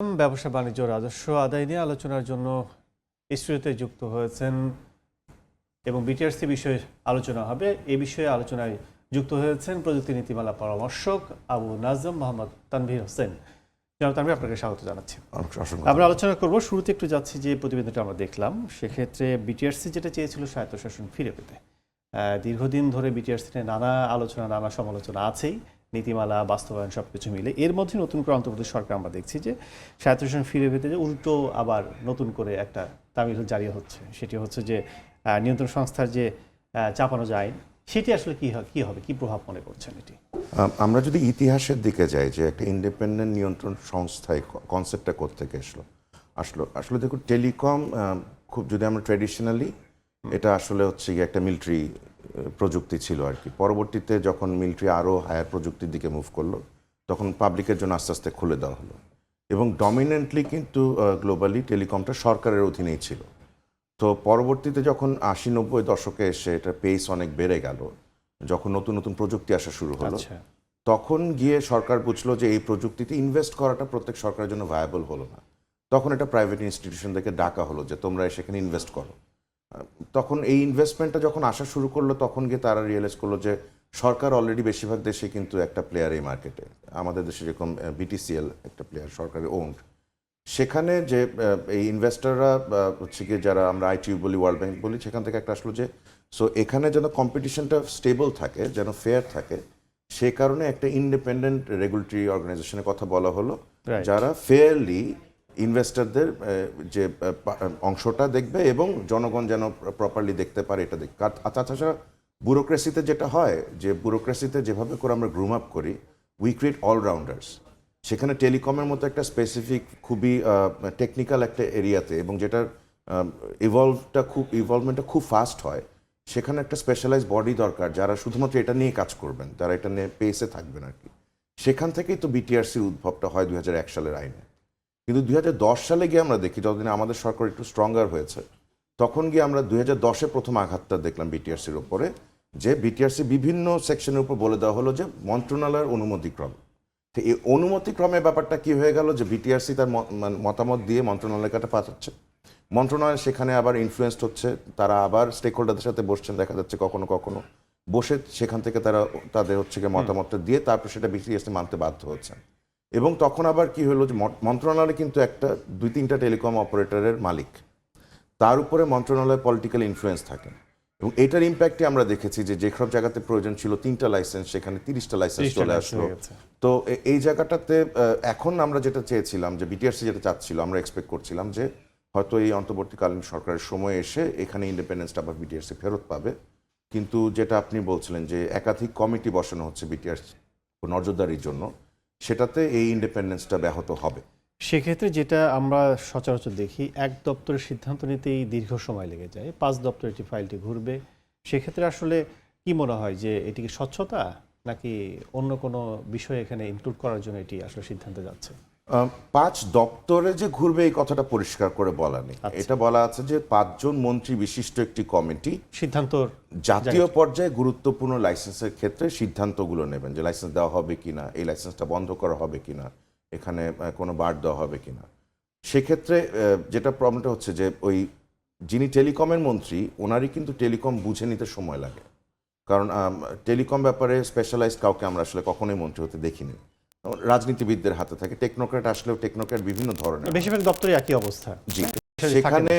ব্যবসা বাণিজ্য রাজস্ব আদায় নিয়ে আলোচনার জন্য ইসরোতে যুক্ত হয়েছেন এবং বিটিআরসি বিষয়ে আলোচনা হবে। এ বিষয়ে আলোচনায় যুক্ত হয়েছেন প্রযুক্তি নীতিমালা পরামর্শক আবু নাজম মোহাম্মদ তানভীর হোসেন। জনাব তানভীর আপনাকে স্বাগত জানাচ্ছি। আমরা আলোচনা করব শুরুতে একটু যাচ্ছি যে প্রতিবেদনটা আমরা দেখলাম সেক্ষেত্রে বিটিআরসি যেটা চেয়েছিল স্বায়ত্তশাসন ফিরে পেতে। দীর্ঘদিন ধরে বিটিআরসি নিয়ে নানা আলোচনা নানা সমালোচনা আছেই। নীতিমালা বাস্তবায়ন সবকিছু মিলে। এর মধ্যে নতুন করে অন্তর্প্রদেশ সরকার আমরা দেখছি যে স্বায়ত্তশাসন ফিরে পেতে যে উল্টো আবার নতুন করে একটা তামিল জারি হচ্ছে। সেটি হচ্ছে যে নিয়ন্ত্রণ সংস্থার যে চাপানো যায় সেটি আসলে কি হয় কি হবে? কী প্রভাব মনে করছেন এটি? আমরা যদি ইতিহাসের দিকে যাই যে একটা ইন্ডিপেন্ডেন্ট নিয়ন্ত্রণ সংস্থায় কনসেপ্টটা কোথেকে আসলো আসলো। আসলে দেখুন টেলিকম খুব যদি আমরা ট্রেডিশনালি এটা আসলে হচ্ছে গিয়ে একটা মিলিটারি প্রযুক্তি ছিল আর কি। পরবর্তীতে যখন মিলিটারি আরও হায়ার প্রযুক্তির দিকে মুভ করল তখন পাবলিকের জন্য আস্তে আস্তে খুলে দেওয়া হলো। এবং ডমিনেন্টলি কিন্তু গ্লোবালি টেলিকমটা সরকারের অধীনেই ছিল। তো পরবর্তীতে যখন আশি নব্বই দশকে এসে এটা পেস অনেক বেড়ে গেল যখন নতুন নতুন প্রযুক্তি আসা শুরু হলো আচ্ছা। তখন গিয়ে সরকার বুঝলো যে এই প্রযুক্তিতে ইনভেস্ট করাটা প্রত্যেক সরকারের জন্য ভায়াবল হলো না। তখন এটা প্রাইভেট ইনস্টিটিউশন থেকে ডাকা হলো যে তোমরা সেখানে ইনভেস্ট করো। তখন এই ইনভেস্টমেন্টটা যখন আসা শুরু করল তখন গিয়ে তারা রিয়েলাইজ করল যে সরকার অলরেডি বেশিরভাগ দেশে কিন্তু একটা প্লেয়ার এই মার্কেটে আমাদের দেশে যেরকম বিটিসিএল একটা প্লেয়ার সরকারের ওন্ড সেখানে যে এই ইনভেস্টররা হচ্ছে গিয়ে যারা আমরা আইটিইউ বলি ওয়ার্ল্ড ব্যাংক বলি সেখান থেকে একটা আসলো যে সো এখানে যেন কম্পিটিশনটা স্টেবল থাকে যেন ফেয়ার থাকে সে কারণে একটা ইন্ডিপেন্ডেন্ট রেগুলেটরি অর্গানাইজেশনের কথা বলা হলো। যারা ফেয়ারলি ইনভেস্টরদের যে অংশটা দেখবে এবং জনগণ যেন প্রপারলি দেখতে পারে এটা আর তাছাড়া ব্যুরোক্রেসিতে যেটা হয়, যে ব্যুরোক্রেসিতে যেভাবে করে আমরা গ্রুম আপ করি উই ক্রিয়েট অলরাউন্ডার্স সেখানে টেলিকমের মতো একটা স্পেসিফিক খুবই টেকনিক্যাল একটা এরিয়াতে এবং যেটার ইভলভটা খুব ইভলভমেন্টটা খুব ফাস্ট হয়, সেখানে একটা স্পেশালাইজ বডি দরকার যারা শুধুমাত্র এটা নিয়ে কাজ করবেন যারা এটা নিয়ে পেসে থাকবেন আর কি। সেখান থেকেই তো বিটিআরসির উদ্ভবটা হয় দু হাজার এক সালের আইনে। কিন্তু দুই হাজার দশ সালে গিয়ে আমরা দেখি, যতদিন আমাদের সরকার একটু স্ট্রঙ্গার হয়েছে, তখন গিয়ে আমরা দুই হাজার দশে প্রথম আঘাতটা দেখলাম বিটিআরসির ওপরে যে বিটিআরসি বিভিন্ন সেকশনের উপর বলে দেওয়া হলো যে মন্ত্রণালয়ের অনুমতিক্রম। তো এই অনুমতিক্রমের ব্যাপারটা কি হয়ে গেল যে বিটিআরসি তার মানে মতামত দিয়ে মন্ত্রণালয়ের কাছে পাঠাচ্ছে। মন্ত্রণালয় সেখানে আবার ইনফ্লুয়েসড হচ্ছে, তারা আবার স্টেক হোল্ডারদের সাথে বসছেন, দেখা যাচ্ছে কখনো কখনো। বসে সেখান থেকে তারা, তাদের হচ্ছে গিয়ে মতামতটা দিয়ে তারপর সেটা বিটিআরসি মানতে বাধ্য হচ্ছেন। এবং তখন আবার কি হলো যে মন- মন্ত্রণালয় কিন্তু একটা দুই তিনটা টেলিকম অপারেটরের মালিক। তার উপরে মন্ত্রণালয় পলিটিক্যাল ইনফ্লুয়েন্স থাকে। এবং এটার ইম্প্যাক্টে আমরা দেখেছি যে যেসব জায়গাতে প্রয়োজন ছিল তিনটা লাইসেন্স সেখানে তিরিশটা লাইসেন্স 30টা চলে আসলো। তো এই জায়গাটাতে এখন আমরা যেটা চেয়েছিলাম যে বিটিআরসি যেটা চাচ্ছিল আমরা এক্সপেক্ট করছিলাম যে হয়তো এই অন্তর্বর্তীকালীন সরকারের সময় এসে এখানে ইন্ডিপেন্ডেন্সটা আবার বিটিআরসি ফেরত পাবে। কিন্তু যেটা আপনি বলছিলেন যে একাধিক কমিটি বসানো হচ্ছে বিটিআরসি নজরদারির জন্য সেটাতে এই ইন্ডিপেন্ডেন্সটা ব্যাহত হবে। সেক্ষেত্রে যেটা আমরা সচরাচর দেখি, এক দপ্তরের সিদ্ধান্ত নিতেই দীর্ঘ সময় লেগে যায়। পাঁচ দপ্তর এটি ফাইলটি ঘুরবে। সেক্ষেত্রে আসলে কি মনে হয় যে এটি কি স্বচ্ছতা, নাকি অন্য কোনো বিষয় এখানে ইনক্লুড করার জন্য এটি আসলে সিদ্ধান্ত যাচ্ছে? পাঁচ দপ্তরে যে ঘুরবে এই কথাটা পরিষ্কার করে বলা নেই। এটা বলা আছে যে পাঁচজন মন্ত্রী বিশিষ্ট একটি কমিটি সিদ্ধান্ত জাতীয় পর্যায়ে গুরুত্বপূর্ণ লাইসেন্সের ক্ষেত্রে সিদ্ধান্তগুলো নেবেন যে লাইসেন্স দেওয়া হবে কিনা এই লাইসেন্সটা বন্ধ করা হবে কিনা এখানে কোনো বার দেওয়া হবে কিনা। সেক্ষেত্রে যেটা প্রবলেমটা হচ্ছে যে ওই যিনি টেলিকমের মন্ত্রী ওনারই কিন্তু টেলিকম বুঝে নিতে সময় লাগে। কারণ টেলিকম ব্যাপারে স্পেশালাইজ কাউকে আমরা আসলে কখনোই মন্ত্রী হতে দেখিনি। রাজনীতিবিদদের হাতে থাকে। টেকনোক্র্যাট আসলেও টেকনোক্র্যাট বিভিন্ন ধরনের বেশিরভাগ দপ্তরে একই অবস্থা। জি। সেখানে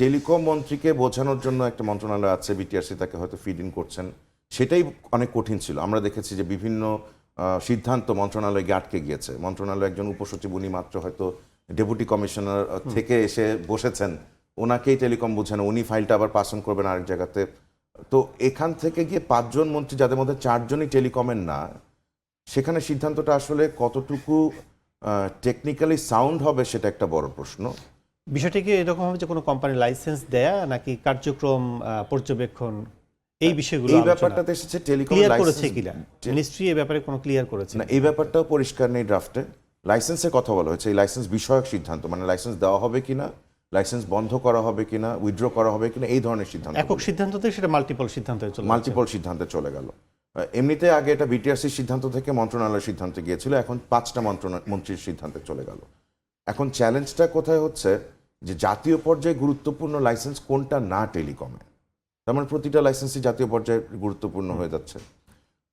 টেলিকম মন্ত্রীকে বোঝানোর জন্য একটা মন্ত্রণালয় আছে বিটিআরসি তাকে হয়তো ফিড ইন করছেন। সেটাই অনেক কঠিন ছিল। আমরা দেখেছি যে বিভিন্ন সিদ্ধান্ত মন্ত্রণালয়ে আটকে গিয়েছে। মন্ত্রণালয় একজন উপসচিব উনি মাত্র হয়তো ডেপুটি কমিশনার থেকে এসে বসেছেন। ওনাকেই টেলিকম বোঝান। উনি ফাইলটা আবার পাস অন করবেন আরেক জায়গাতে। তো এখান থেকে গিয়ে পাঁচজন মন্ত্রী যাদের মধ্যে চারজনই টেলিকমের না সেখানে সিদ্ধান্তটা আসলে কতটুকু টেকনিক্যালি সাউন্ড হবে সেটা একটা বড় প্রশ্ন। বিষয়টি কি এরকম হবে যে কোনো কোম্পানি লাইসেন্স দেয়া নাকি কার্যক্রম পর্যবেক্ষণ এই বিষয়গুলো এই আলোচনা? ব্যাপারটাতে এসেছে টেলিকম ক্লিয়ার করেছে কিনা? মিনিস্ট্রি এই ব্যাপারে কোনো ক্লিয়ার করেছে না এই ব্যাপারটাও পরিষ্কার নেই ড্রাফটে লাইসেন্সের কথা বলা হয়েছে এই লাইসেন্স বিষয়ক সিদ্ধান্ত মানে লাইসেন্স দেওয়া হবে কিনা লাইসেন্স বন্ধ করা হবে কিনা উইথড্র করা হবে কিনা এই ধরনের সিদ্ধান্ত একক সিদ্ধান্ততে সেটা মাল্টিপল সিদ্ধান্ত চলে মাল্টিপল সিদ্ধান্তে চলে গেল। এমনিতে আগে এটা বিটিআরসির সিদ্ধান্ত থেকে মন্ত্রণালয়ের সিদ্ধান্তে গিয়েছিল, এখন পাঁচটা মন্ত্রণা, মন্ত্রীর সিদ্ধান্তে চলে গেল। এখন চ্যালেঞ্জটা কোথায় হচ্ছে? যে জাতীয় পর্যায়ে গুরুত্বপূর্ণ লাইসেন্স কোনটা না টেলিকমে তার মানে প্রতিটা লাইসেন্সই জাতীয় পর্যায়ে গুরুত্বপূর্ণ হয়ে যাচ্ছে।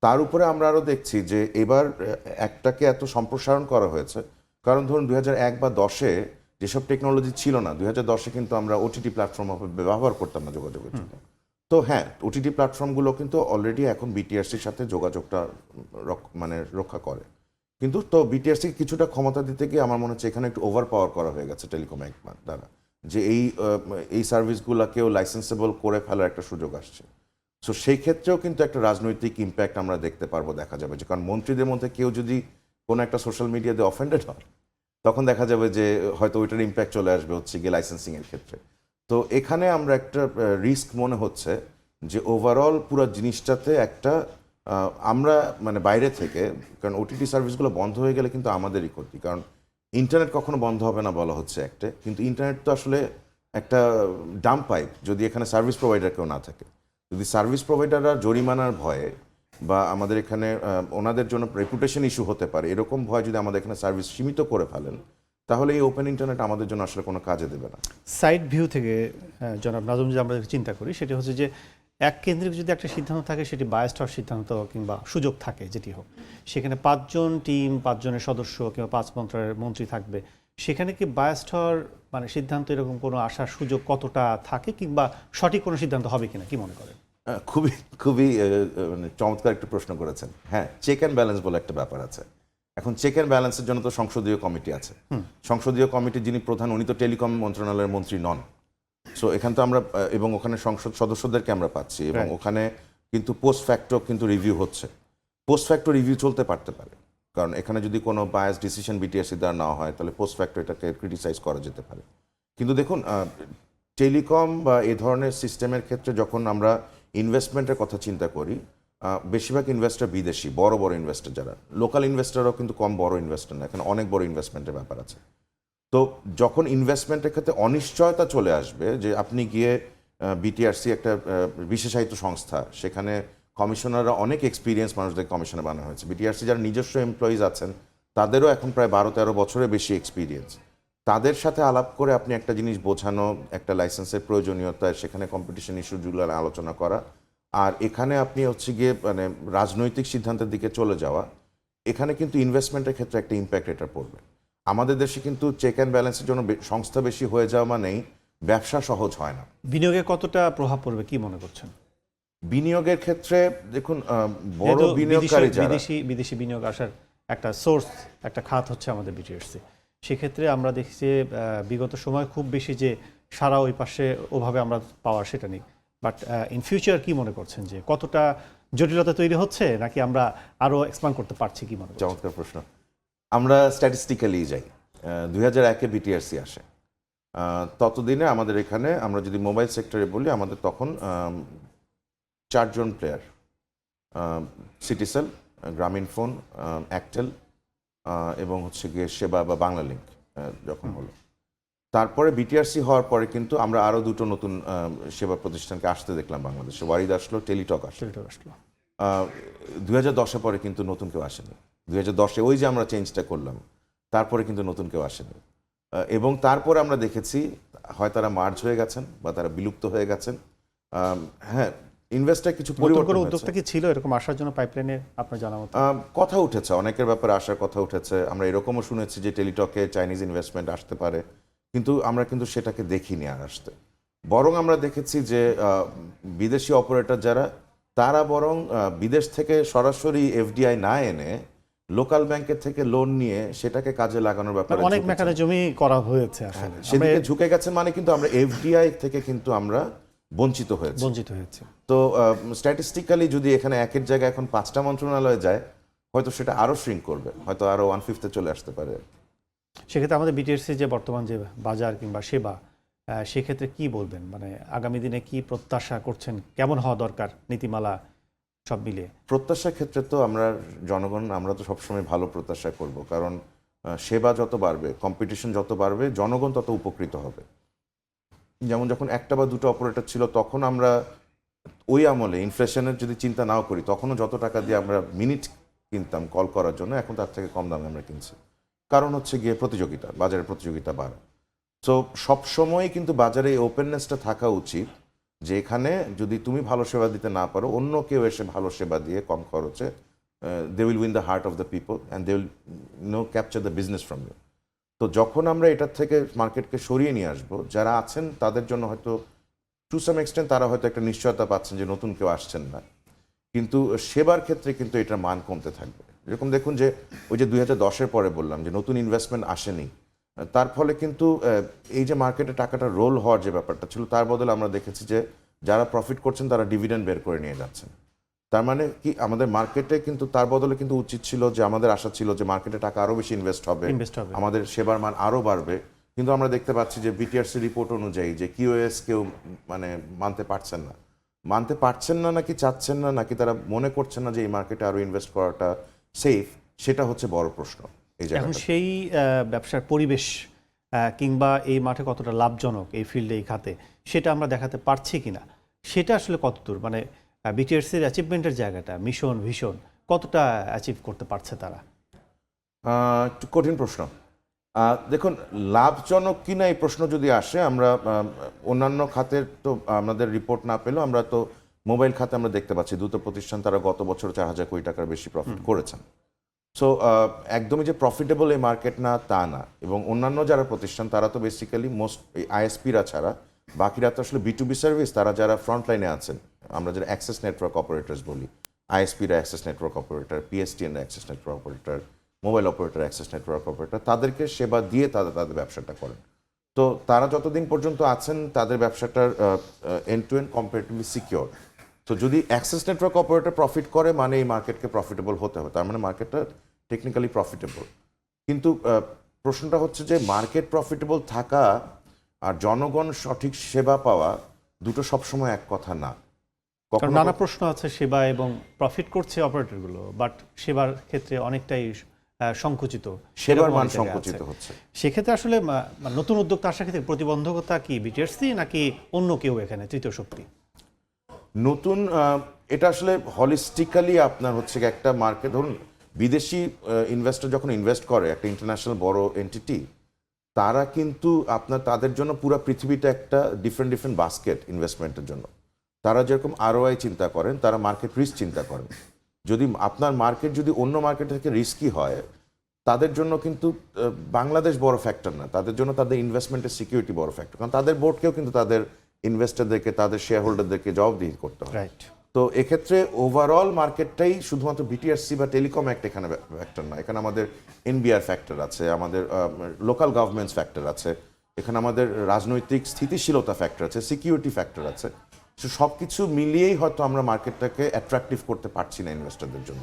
তার উপরে আমরা আরও দেখছি যে এবার একটাকে এত সম্প্রসারণ করা হয়েছে। কারণ ধরুন দুই এক বা দশে যেসব টেকনোলজি ছিল না, দুই হাজার দশে কিন্তু আমরা ওটিটি প্ল্যাটফর্ম ব্যবহার করতাম না যোগাযোগের জন্য। তো হ্যাঁ ওটিটি প্ল্যাটফর্মগুলো কিন্তু অলরেডি এখন বিটিআরসির সাথে যোগাযোগটা মানে রক্ষা করে। কিন্তু তো বিটিআরসি কিছুটা ক্ষমতা দিতে গিয়ে আমার মনে হচ্ছে এখানে একটু ওভার পাওয়ার করা হয়ে গেছে টেলিকম এক দ্বারা। যে এই এই সার্ভিসগুলোকেও লাইসেন্সেবল করে ফেলার একটা সুযোগ আসছে। সো সেই ক্ষেত্রেও কিন্তু একটা রাজনৈতিক ইম্প্যাক্ট আমরা দেখতে পারব, দেখা যাবে যে, কারণ মন্ত্রীদের মধ্যে কেউ যদি কোনো একটা সোশ্যাল মিডিয়াতে অফেন্ডেড হয়, তখন দেখা যাবে যে, হয়তো ওইটার ইম্প্যাক্ট চলে আসবে হচ্ছে গিয়ে লাইসেন্সিংয়ের ক্ষেত্রে। তো এখানে আমরা একটা রিস্ক মনে হচ্ছে যে ওভারঅল পুরো জিনিসটাতে একটা আমরা মানে বাইরে থেকে, কারণ ওটিটি সার্ভিসগুলো বন্ধ হয়ে গেলে কিন্তু আমাদেরই ক্ষতি। কারণ ইন্টারনেট কখনো বন্ধ হবে না বলা হচ্ছে একটা। কিন্তু ইন্টারনেট তো আসলে একটা ডাম্প পাইপ যদি এখানে সার্ভিস প্রোভাইডার কেউ না থাকে। যদি সার্ভিস প্রোভাইডাররা জরিমানার ভয়ে বা আমাদের এখানে ওনাদের জন্য রেপুটেশন ইস্যু হতে পারে, এরকম ভয় যদি আমাদের এখানে সার্ভিস সীমিত করে ফেলেন তাহলে এই ওপেন ইন্টারনেট আমাদের জন্য আসলে কোনো কাজে দেবে না। সাইড ভিউ থেকে জনাব নাজম যে আমরা চিন্তা করি সেটি হচ্ছে যে এক কেন্দ্রিক যদি একটা সিদ্ধান্ত থাকে সেটি বায়াস্ট হওয়ার সিদ্ধান্ত কিংবা সুযোগ থাকে যেটি হোক। সেখানে পাঁচজন টিম পাঁচজনের সদস্য কিংবা পাঁচ মন্ত্রের মন্ত্রী থাকবে। সেখানে কি বায়াস্ট হওয়ার মানে সিদ্ধান্ত এরকম কোনো আসার সুযোগ কতটা থাকে কিংবা সঠিক কোনো সিদ্ধান্ত হবে কিনা কি মনে করেন? খুবই খুবই মানে চমৎকার একটা প্রশ্ন করেছেন। হ্যাঁ চেক অ্যান্ড ব্যালেন্স বলে একটা ব্যাপার আছে। এখন চেক অ্যান্ড ব্যালেন্সের জন্য তো সংসদীয় কমিটি আছে। সংসদীয় কমিটির যিনি প্রধান উনি তো টেলিকম মন্ত্রণালয়ের মন্ত্রী নন। সো এখান তো আমরা এবং ওখানে সংসদ সদস্যদেরকে আমরা পাচ্ছি এবং ওখানে কিন্তু পোস্ট ফ্যাক্টর কিন্তু রিভিউ হচ্ছে। পোস্ট ফ্যাক্টর রিভিউ চলতে পারতে পারে। কারণ এখানে যদি কোনো বায়াস ডিসিশন বিটিএসসি দ্বারা নেওয়া হয় তাহলে পোস্ট ফ্যাক্টর এটাকে ক্রিটিসাইজ করা যেতে পারে। কিন্তু দেখুন টেলিকম বা এ ধরনের সিস্টেমের ক্ষেত্রে যখন আমরা ইনভেস্টমেন্টের কথা চিন্তা করি বেশিরভাগ ইনভেস্টর বিদেশি, বড় বড় ইনভেস্টর যারা। লোকাল ইনভেস্টরও কিন্তু কম, বড় ইনভেস্টর না। এখানে অনেক বড় ইনভেস্টমেন্টের ব্যাপার আছে। তো যখন ইনভেস্টমেন্টের ক্ষেত্রে অনিশ্চয়তা চলে আসবে যে আপনি গিয়ে বিটিআরসি একটা বিশেষায়িত সংস্থা, সেখানে কমিশনাররা অনেক এক্সপিরিয়েন্স মানুষদের কমিশনে বানানো হয়েছে। বিটিআরসি যারা নিজস্ব এমপ্লয়িজ আছেন, তাদেরও এখন প্রায় বারো তেরো বছরের বেশি এক্সপিরিয়েন্স তাদের সাথে আলাপ করে আপনি একটা জিনিস বোঝানো, একটা লাইসেন্সের প্রয়োজনীয়তা, সেখানে কম্পিটিশন ইস্যুগুলো আলোচনা করা আর এখানে আপনি হচ্ছে গিয়ে মানে রাজনৈতিক সিদ্ধান্তের দিকে চলে যাওয়া এখানে কিন্তু ইনভেস্টমেন্টের ক্ষেত্রে একটা ইম্প্যাক্ট এটা পড়বে। আমাদের দেশে কিন্তু চেক অ্যান্ড ব্যালেন্সের জন্য সংস্থা বেশি হয়ে যাওয়া মানেই ব্যবসা সহজ হয় না। বিনিয়োগে কতটা প্রভাব পড়বে কি মনে করছেন? বিনিয়োগের ক্ষেত্রে দেখুন বড় বিনিয়োগকারী বিদেশি- বিদেশি বিদেশি বিনিয়োগ আসার একটা সোর্স একটা খাত হচ্ছে আমাদের বিটিএসসি সেক্ষেত্রে আমরা দেখছি যে বিগত সময় খুব বেশি যে সারা ওই পাশে ওভাবে আমরা পাওয়ার সেটা নেই। বাট ইন ফিউচার কি মনে করছেন যে কতটা জটিলতা তৈরি হচ্ছে নাকি আমরা আরও এক্সপ্যান্ড করতে পারছি কি মনে চমৎকার প্রশ্ন। আমরা স্ট্যাটিস্টিক্যালি যাই। দুই হাজার একে বিটিআরসি আসে। ততদিনে আমাদের এখানে আমরা যদি মোবাইল সেক্টরে বলি আমাদের তখন চারজন প্লেয়ার সিটিসেল গ্রামীণ ফোন অ্যাক্টেল এবং হচ্ছে গিয়ে সেবা বা বাংলা লিঙ্ক যখন হলো। তারপরে বিটিআরসি হওয়ার পরে কিন্তু আমরা আরও দুটো নতুন সেবা প্রতিষ্ঠানকে আসতে দেখলাম বাংলাদেশে। ওয়ারিদ আসলো টেলিটক আসলো। সেটা আসলো। দুই হাজার দশে পরে কিন্তু নতুন কেউ আসেনি। দুই হাজার দশে ওই যে আমরা চেঞ্জটা করলাম তারপরে কিন্তু নতুন কেউ আসেনি। এবং তারপরে আমরা দেখেছি হয় তারা মার্জ হয়ে গেছেন বা তারা বিলুপ্ত হয়ে গেছেন। হ্যাঁ ইনভেস্টার কিছু পরিবর্তন উদ্যোগটা কি ছিল? এরকম আসার জন্য পাইপলাইনে আপনার জানা মতো কথা উঠেছে অনেকের ব্যাপারে আসার কথা উঠেছে। আমরা এরকমও শুনেছি যে টেলিটকে চাইনিজ ইনভেস্টমেন্ট আসতে পারে। কিন্তু আমরা কিন্তু সেটাকে দেখিনি আর আসতে। বরং আমরা দেখেছি যে বিদেশি অপারেটর যারা তারা বরং বিদেশ থেকে সরাসরি এফডিআই না এনে লোকাল ব্যাংকের থেকে লোন নিয়ে সেটাকে কাজে লাগানোর ব্যাপারে অনেক। মেকানিজমই করা হয়েছে আসলে। সেদিকে আমরা ঝুঁকে গেছেন মানে কিন্তু আমরা এফডিআই থেকে কিন্তু আমরা বঞ্চিত হয়েছি। বঞ্চিত হয়েছে। তো স্ট্যাটিস্টিক্যালি যদি এখানে একের জায়গায় এখন পাঁচটা মন্ত্রণালয়ে যায় হয়তো সেটা আরও শ্রিঙ্ক করবে হয়তো আরও ওয়ান ফিফথে চলে আসতে পারে। সেক্ষেত্রে আমাদের বিটিএসসি যে বর্তমান যে বাজার কিংবা সেবা সেক্ষেত্রে কি বলবেন? মানে আগামী দিনে কি প্রত্যাশা করছেন? কেমন হওয়া দরকার নীতিমালা সব মিলিয়ে? প্রত্যাশার ক্ষেত্রে তো আমরা জনগণ, আমরা তো সবসময় ভালো প্রত্যাশা করব। কারণ সেবা যত বাড়বে কম্পিটিশন যত বাড়বে, জনগণ তত উপকৃত হবে। যেমন যখন একটা বা দুটো অপারেটর ছিল, তখন আমরা ওই আমলে ইনফ্লেশনের যদি চিন্তা নাও করি, তখনও যত টাকা দিয়ে আমরা মিনিট কিনতাম কল করার জন্য, এখন তার থেকে কম দামে আমরা কিনছি। কারণ হচ্ছে গিয়ে প্রতিযোগিতা বাজারের প্রতিযোগিতা বাড়ে। সো সবসময় কিন্তু বাজারে এই ওপেননেসটা থাকা উচিত যে এখানে যদি তুমি ভালো সেবা দিতে না পারো, অন্য কেউ এসে ভালো সেবা দিয়ে কম খরচে they will win the heart of the people and they will no capture the business from you তো যখন আমরা এটার থেকে মার্কেটকে সরিয়ে নিয়ে আসব, যারা আছেন তাদের জন্য হয়তো টু সাম এক্সটেন্ট তারা হয়তো একটা নিশ্চয়তা পাচ্ছেন যে নতুন কেউ আসছেন না। কিন্তু সেবার ক্ষেত্রে কিন্তু এটার মান কমতে থাকবে। যেরকম দেখুন যে ওই যে দুই হাজার দশের পরে বললাম যে নতুন ইনভেস্টমেন্ট আসেনি। তার ফলে কিন্তু এই যে মার্কেটে টাকাটা রোল হওয়ার যে ব্যাপারটা ছিল তার বদলে আমরা দেখেছি যে যারা প্রফিট করছেন তারা ডিভিডেন্ড বের করে নিয়ে যাচ্ছেন। তার মানে কি আমাদের মার্কেটে কিন্তু তার বদলে কিন্তু উচিত ছিল যে আমাদের আশা ছিল যে মার্কেটে টাকা আরও বেশি ইনভেস্ট হবে আমাদের সেবার মান আরও বাড়বে। কিন্তু আমরা দেখতে পাচ্ছি যে বিটিআরসি রিপোর্ট অনুযায়ী যে কিউএস কেউ মানে মানতে পারছেন না। মানতে পারছেন না নাকি চাচ্ছেন না নাকি তারা মনে করছেন না যে এই মার্কেটে আরও ইনভেস্ট করাটা সেফ সেটা হচ্ছে বড় প্রশ্ন এই এখন সেই ব্যবসার পরিবেশ কিংবা এই মাঠে কতটা লাভজনক এই ফিল্ডে এই খাতে সেটা আমরা দেখাতে পারছি কিনা সেটা আসলে কতদূর মানে বিটিআরসির অ্যাচিভমেন্টের জায়গাটা মিশন ভিশন কতটা অ্যাচিভ করতে পারছে তারা? একটু কঠিন প্রশ্ন। দেখুন লাভজনক কিনা এই প্রশ্ন যদি আসে আমরা অন্যান্য খাতের তো আমাদের রিপোর্ট না পেলেও আমরা তো মোবাইল খাতে আমরা দেখতে পাচ্ছি দুটো প্রতিষ্ঠান তারা গত বছর চার হাজার কোটি টাকার বেশি প্রফিট করেছেন। সো একদমই যে প্রফিটেবল এই মার্কেট না তা না। এবং অন্যান্য যারা প্রতিষ্ঠান তারা তো বেসিক্যালি মোস্ট এই আইএসপিরা ছাড়া বাকিরা তো আসলে বি টু বি সার্ভিস তারা যারা ফ্রন্ট লাইনে আছেন আমরা যারা অ্যাক্সেস নেটওয়ার্ক অপারেটার্স বলি আইএসপিরা access network operator PSTN access network operator mobile operator access network operator তাদেরকে সেবা দিয়ে তাদের তাদের ব্যবসাটা করেন। তো তারা যতদিন পর্যন্ত আছেন তাদের ব্যবসাটার end to end comparatively secure তো যদি অ্যাক্সেস নেটওয়ার্ক অপারেটর প্রফিট করে মানে এই মার্কেটকে প্রফিটেবল হতে হবে। তার মানে মার্কেটটা টেকনিক্যালি প্রফিটেবল কিন্তু প্রশ্নটা হচ্ছে যে মার্কেট প্রফিটেবল থাকা আর জনগণ সঠিক সেবা পাওয়া দুটো সবসময় এক কথা না। কারণ নানা প্রশ্ন আছে সেবা এবং প্রফিট করছে অপারেটরগুলো বাট সেবার ক্ষেত্রে অনেকটাই সংকুচিত। সেবার মান। সংকুচিত হচ্ছে। সেক্ষেত্রে আসলে মা- মা- নতুন উদ্যোক্তা আসার ক্ষেত্রে প্রতিবন্ধকতা কি বিটিআরসি নাকি অন্য কেউ এখানে তৃতীয় শক্তি? নতুন এটা আসলে হলিস্টিক্যালি আপনার হচ্ছে একটা মার্কেট ধরুন বিদেশি ইনভেস্টর যখন ইনভেস্ট করে, একটা ইন্টারন্যাশনাল বড় এন্টিটি তারা কিন্তু আপনার, তাদের জন্য পুরো পৃথিবীটা একটা ডিফারেন্ট ডিফারেন্ট বাস্কেট ইনভেস্টমেন্টের জন্য। তারা যেরকম আরওআই চিন্তা করেন, তারা মার্কেট রিস্ক চিন্তা করেন। যদি আপনার মার্কেট যদি অন্য মার্কেট থেকে রিস্কি হয়, তাদের জন্য কিন্তু বাংলাদেশ বড় ফ্যাক্টর না। তাদের জন্য তাদের ইনভেস্টমেন্টের সিকিউরিটি বড় ফ্যাক্টর কারণ তাদের বোর্ডকেও কিন্তু তাদের ইনভেস্টরদেরকে তাদের শেয়ার হোল্ডারদেরকে জবাবদিহি করতে হয়। তো এক্ষেত্রে ওভারঅল মার্কেটটাই শুধুমাত্র বিটিআরসি বা টেলিকম অ্যাক্ট এখানে ফ্যাক্টর না এখানে আমাদের এনবিআর ফ্যাক্টর আছে আমাদের লোকাল গভর্নমেন্টস ফ্যাক্টর আছে এখানে আমাদের রাজনৈতিক স্থিতিশীলতা ফ্যাক্টর আছে সিকিউরিটি ফ্যাক্টর আছে। তো সব কিছু মিলিয়েই হয়তো আমরা মার্কেটটাকে অ্যাট্রাকটিভ করতে পারছি না ইনভেস্টরদের জন্য।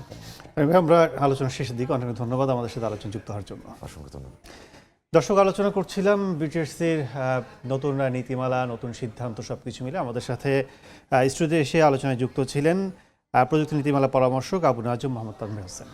আমরা আলোচনার শেষের দিকে অনেক ধন্যবাদ আমাদের সাথে আলোচনা যুক্ত হওয়ার জন্য। অসংখ্য ধন্যবাদ। দর্শক, আলোচনা করছিলাম বিটিএসসির নতুন নীতিমালা, নতুন সিদ্ধান্ত সব কিছু মিলে। আমাদের সাথে স্টুডিও এসে আলোচনায় যুক্ত ছিলেন প্রযুক্তি নীতিমালা পরামর্শক আবু নাজম মোহাম্মদ তানভীর হোসেন।